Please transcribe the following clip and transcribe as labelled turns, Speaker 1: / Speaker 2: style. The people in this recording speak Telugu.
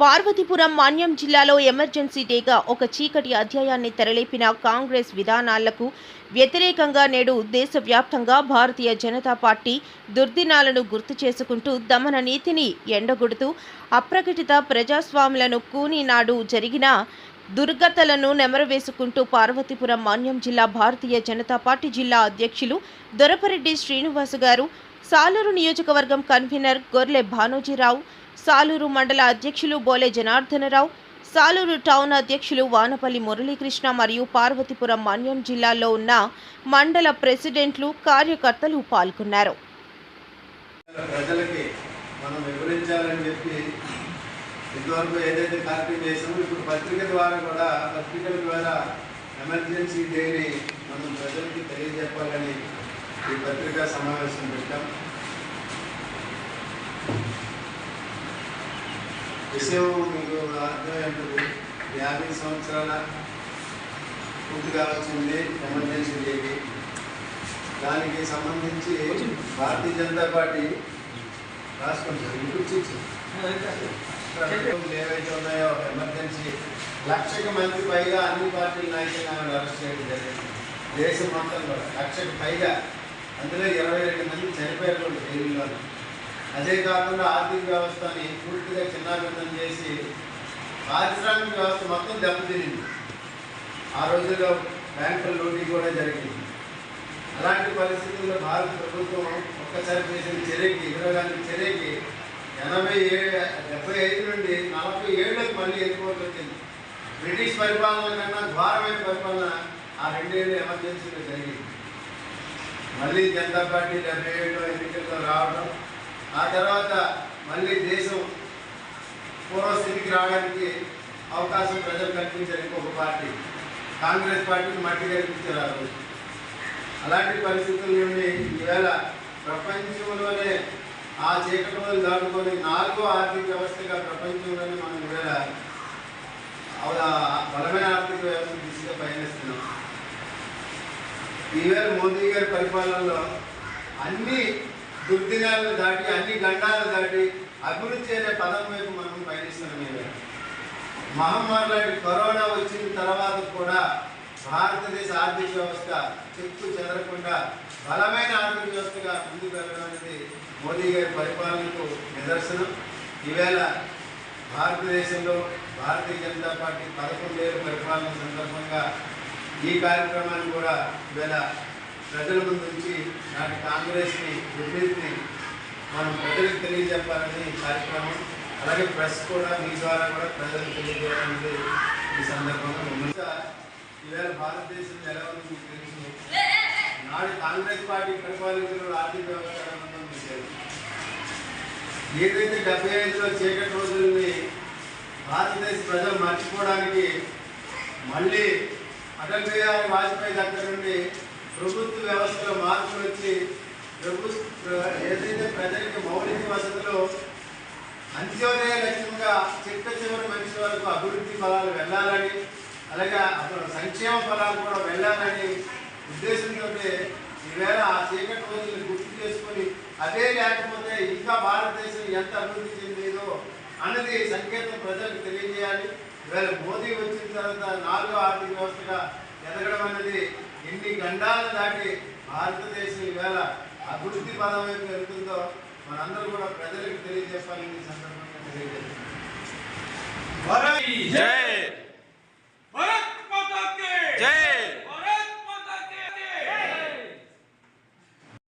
Speaker 1: పార్వతీపురం మాన్యం జిల్లాలో ఎమర్జెన్సీ డేగా ఒక చీకటి అధ్యాయాన్ని తెరలేపిన కాంగ్రెస్ విధానాలకు వ్యతిరేకంగా నేడు దేశవ్యాప్తంగా భారతీయ జనతా పార్టీ దుర్దినాలను గుర్తు చేసుకుంటూ దమన నీతిని ఎండగొడుతూ అప్రకటిత ప్రజాస్వాములను కూనినాడు జరిగిన దుర్గతలను నెమరవేసుకుంటూ పార్వతీపురం మాన్యం జిల్లా భారతీయ జనతా పార్టీ జిల్లా అధ్యక్షులు దొరపరెడ్డి శ్రీనివాస్ గారు సాలూరు నియోజకవర్గం కన్వీనర్ గొర్లె భానోజీరావు సాలూరు మండల అధ్యక్షులు బోలే జనార్దనరావు సాలూరు టౌన్ అధ్యక్షులు వానపల్లి మురళీకృష్ణ మరియు పార్వతీపురం మన్యం జిల్లాలో ఉన్న మండల ప్రెసిడెంట్లు కార్యకర్తలు పాల్గొన్నారు.
Speaker 2: ప్రజలకి మనం వివరించాలని చెప్పి ఇంతవరకు ఏదైతే కార్యక్రమం చేసామో ఇప్పుడు పత్రిక ద్వారా కూడా పత్రికల ద్వారా ఎమర్జెన్సీ డేని మనం ప్రజలకి తెలియజెప్పాలని ఈ పత్రికా సమావేశం పెట్టాం. విషయం మీకు అర్థమైనప్పుడు యాభై సంవత్సరాల పూర్తి కావాల్సింది ఎమర్జెన్సీ లేవి. దానికి సంబంధించి భారతీయ జనతా పార్టీ రాసుకుంటారు ఇంకొచ్చి ఏవైతే ఉన్నాయో ఎమర్జెన్సీ లక్షకు మంది పైగా అన్ని పార్టీల నాయకులను అరెస్ట్ చేయడం జరిగింది. దేశం మొత్తంలో లక్షకు పైగా అందులో ఇరవై రెండు మంది చనిపోయినటువంటి కూడా అదే కాకుండా ఆర్థిక వ్యవస్థని పూర్తిగా చిన్నాభిన్నం చేసి పారిశ్రామిక వ్యవస్థ మొత్తం దెబ్బతినింది. ఆ రోజుల్లో బ్యాంకుల లూటీ కూడా జరిగింది. అలాంటి పరిస్థితుల్లో భారత ప్రభుత్వం ఒక్కసారి చేసిన చర్యకి ఇందిరాగాంధీ చర్యకి ఎనభై ఏడు డెబ్బై ఐదు నుండి నలభై ఏళ్ళకి మళ్ళీ ఎదుర్కోవాల్సి వచ్చింది. బ్రిటిష్ పరిపాలన కన్నా ఘోరమైన పరిపాలన ఆ రెండేళ్ళు ఎమర్జెన్సీలో జరిగింది. మళ్ళీ జనతా పార్టీ డెబ్బై ఏడులో ఎన్నికల్లో రావడం ఆ తర్వాత మళ్ళీ దేశం పూర్వస్థితికి రావడానికి అవకాశం ప్రజలు కల్పించారు ఇంకొక పార్టీ కాంగ్రెస్ పార్టీకి మట్టి కల్పించారు. ఆ రోజు అలాంటి పరిస్థితుల నుండి ఈవేళ ప్రపంచంలోనే ఆ చీకటి రోజులు దాటుకొని నాలుగో ఆర్థిక వ్యవస్థగా ప్రపంచంలోనే మనం ఈవేళ బలమైన ఆర్థిక వ్యవస్థ దిశగా పయనిస్తున్నాం. ఈవేళ మోదీ గారి పరిపాలనలో అన్ని దుర్దినాలను దాటి అన్ని గండాలను దాటి అభివృద్ధి అనే పదం వైపు మనం పయనిస్తున్నాం ఈవేళ. మహమ్మారి లాంటి కరోనా వచ్చిన తర్వాత కూడా భారతదేశ ఆర్థిక వ్యవస్థ చెక్కు చెదరకుండా బలమైన ఆర్థిక వ్యవస్థగా ముందుకు వెళ్ళడం అనేది మోదీ గారి పరిపాలనకు నిదర్శనం. ఈవేళ భారతదేశంలో భారతీయ జనతా పార్టీ పదకొండేళ్ళ పరిపాలన సందర్భంగా ఈ కార్యక్రమాన్ని కూడా వేళ ప్రజల ముందు ఉంచి నాటి కాంగ్రెస్ని విపరీతిని మనం ప్రజలకు తెలియజెప్పాలని కార్యక్రమం. అలాగే ప్రెస్ కూడా మీ ద్వారా కూడా ప్రజలకు తెలియజేయాలనేది ఈ సందర్భంగా ఈవేళ భారతదేశం ఎలా ఉందో మీకు తెలుసు. నాడు కాంగ్రెస్ పార్టీ పరిపాలించిన ఆర్థిక వ్యవస్థ ఏదైతే డెబ్బై ఐదులో చీకటి రోజుల్ని భారతదేశ ప్రజలు మర్చిపోవడానికి మళ్ళీ అటల్ బిహారీ వాజ్పేయి దగ్గర నుండి ప్రభుత్వ వ్యవస్థలో మార్పులు వచ్చి ప్రభుత్వ ఏదైతే ప్రజలకి మౌలిక వసతులు అంత్యోదయ లక్ష్యంగా చిట్ట చివరి మనిషి వరకు అభివృద్ధి ఫలాలు వెళ్ళాలని అలాగే అప్పుడు సంక్షేమ ఫలాలు కూడా వెళ్ళాలని ఉద్దేశంతో ఈవేళ ఆ చీకటి రోజులు గుర్తు చేసుకొని అదే లేకపోతే ఇంకా భారతదేశం ఎంత అభివృద్ధి చెందేదో అన్నది సంకేతం ప్రజలకు తెలియజేయాలి. ఇవాళ మోదీ వచ్చిన తర్వాత నాలుగో ఆర్థిక వ్యవస్థగా ఎదగడం అనేది ఎన్ని గండాలను దాటి భారతదేశం ఈవేళ అభివృద్ధి పదం వైపు వెళ్తుందో మనందరూ కూడా ప్రజలకు తెలియజెప్పాలని సందర్భంగా తెలియజేస్తున్నాం.
Speaker 3: జై